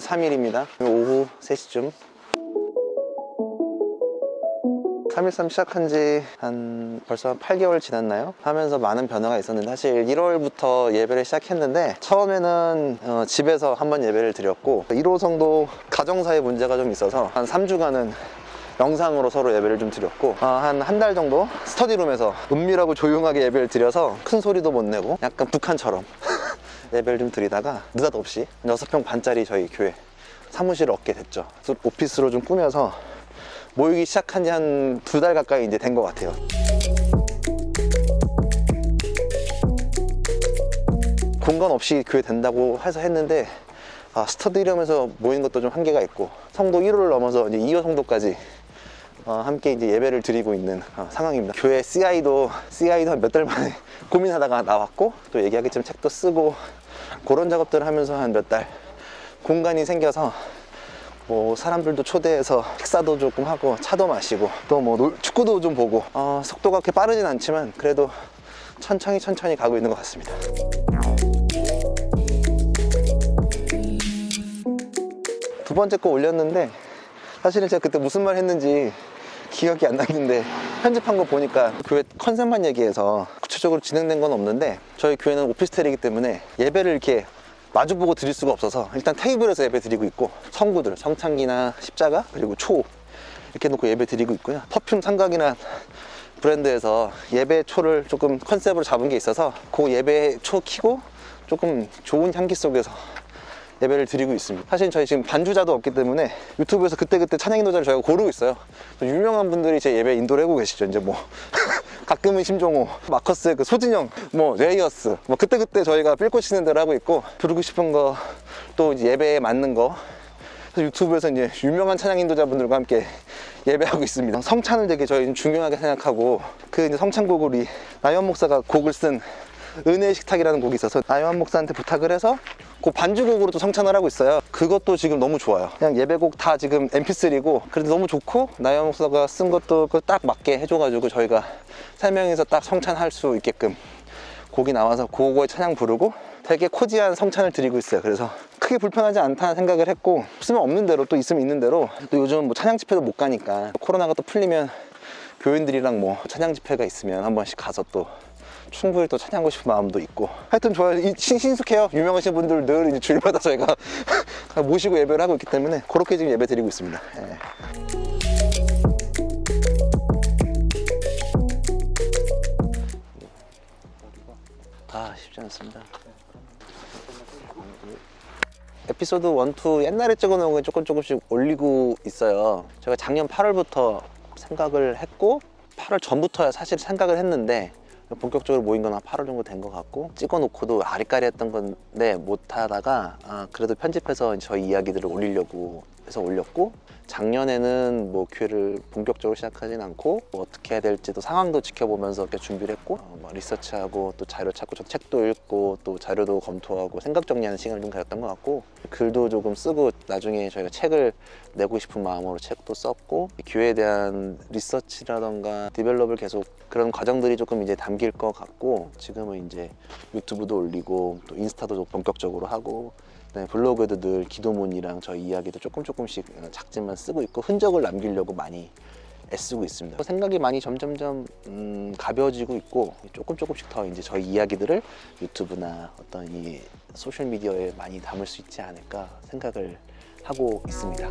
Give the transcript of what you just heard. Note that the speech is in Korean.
2월 3일입니다. 오후 3시쯤. 313 시작한 지 한 벌써 한 8개월 지났나요? 하면서 많은 변화가 있었는데 사실 1월부터 예배를 시작했는데 처음에는 어, 집에서 한번 예배를 드렸고 1호성도 가정사의 문제가 좀 있어서 한 3주간은 영상으로 서로 예배를 좀 드렸고 한 한 달 정도 스터디룸에서 은밀하고 조용하게 예배를 드려서 큰 소리도 못 내고 약간 북한처럼 예배를 좀 드리다가 느닷없이 6평 반짜리 저희 교회 사무실을 얻게 됐죠 오피스로 좀 꾸며서 모이기 시작한 지 한 두 달 가까이 이제 된 것 같아요 공간 없이 교회 된다고 해서 했는데 아, 스터디룸에서 모인 것도 좀 한계가 있고 성도 1호를 넘어서 이제 2호 성도까지 어, 함께 이제 예배를 드리고 있는 어, 상황입니다. 교회 CI도 CI도 몇 달 만에 고민하다가 나왔고 또 얘기하기쯤 책도 쓰고 그런 작업들을 하면서 한 몇 달 공간이 생겨서 뭐 사람들도 초대해서 식사도 조금 하고 차도 마시고 또 뭐 축구도 좀 보고 어, 속도가 그렇게 빠르진 않지만 그래도 천천히 천천히 가고 있는 것 같습니다. 두 번째 거 올렸는데 사실은 제가 그때 무슨 말 했는지 기억이 안 나는데 편집한 거 보니까 교회 컨셉만 얘기해서 구체적으로 진행된 건 없는데 저희 교회는 오피스텔이기 때문에 예배를 이렇게 마주보고 드릴 수가 없어서 일단 테이블에서 예배 드리고 있고 성구들 성창기나 십자가 그리고 초 이렇게 놓고 예배 드리고 있고요. 퍼퓸 삼각이나 브랜드에서 예배 초를 조금 컨셉으로 잡은 게 있어서 그 예배 초 키고 조금 좋은 향기 속에서 예배를 드리고 있습니다. 사실 저희 지금 반주자도 없기 때문에 유튜브에서 그때그때 찬양 인도자를 저희가 고르고 있어요. 또 유명한 분들이 제 예배 인도를 해고 계시죠. 이제 뭐 가끔은 심종호, 마커스 그 소진영, 뭐 레이어스, 뭐 그때그때 저희가 삘고 치는 대로 하고 있고 부르고 싶은 거 또 예배에 맞는 거 유튜브에서 이제 유명한 찬양 인도자분들과 함께 예배하고 있습니다. 성찬을 되게 저희 중요하게 생각하고 그 성찬곡을 우리 나연 목사가 곡을 쓴 은혜의 식탁이라는 곡이 있어서 나연 목사한테 부탁을 해서 그 반주곡으로 또 성찬을 하고 있어요. 그것도 지금 너무 좋아요. 그냥 예배곡 다 지금 mp3고 그래도 너무 좋고 나연 목사가 쓴 것도 그딱 맞게 해줘가지고 저희가 세 명이서 딱 성찬할 수 있게끔 곡이 나와서 그거에 찬양 부르고 되게 코지한 성찬을 드리고 있어요. 그래서 크게 불편하지 않다는 생각을 했고 없으면 없는 대로 또 있으면 있는 대로 또 요즘 뭐 찬양 집회도 못 가니까 코로나가 또 풀리면 교인들이랑 뭐 찬양 집회가 있으면 한 번씩 가서 또 충분히 또 찬양하고 싶은 마음도 있고. 하여튼 좋아요. 이 신- 신숙해요. 유명하신 분들 늘 이제 주일마다 저희가 모시고 예배를 하고 있기 때문에 그렇게 지금 예배 드리고 있습니다. 예. 아 쉽지 않습니다. 에피소드 1, 2 옛날에 찍어놓은 거 조금 조금씩 올리고 있어요. 제가 작년 8월부터 생각을 했고 8월 전부터 사실 생각을 했는데 본격적으로 모인 건 한 8월 정도 된 것 같고 찍어놓고도 아리까리 했던 건데 못하다가 아, 그래도 편집해서 저희 이야기들을 올리려고 해서 올렸고 작년에는 뭐 교회를 본격적으로 시작하진 않고 뭐 어떻게 해야 될지도 상황도 지켜보면서 이렇게 준비를 했고 어, 뭐 리서치하고 또 자료 찾고 저 책도 읽고 또 자료도 검토하고 생각 정리하는 시간을 좀 가졌던 것 같고 글도 조금 쓰고 나중에 저희가 책을 내고 싶은 마음으로 책도 썼고 교회에 대한 리서치라던가 디벨롭을 계속 그런 과정들이 조금 이제 담길 것 같고 지금은 이제 유튜브도 올리고 또 인스타도 좀 본격적으로 하고 네, 블로그에도 늘 기도문이랑 저희 이야기도 조금 조금씩 작지만 쓰고 있고 흔적을 남기려고 많이 애쓰고 있습니다. 생각이 많이 점점점 음, 가벼워지고 있고 조금 조금씩 더 이제 저희 이야기들을 유튜브나 어떤 이 소셜 미디어에 많이 담을 수 있지 않을까 생각을 하고 있습니다.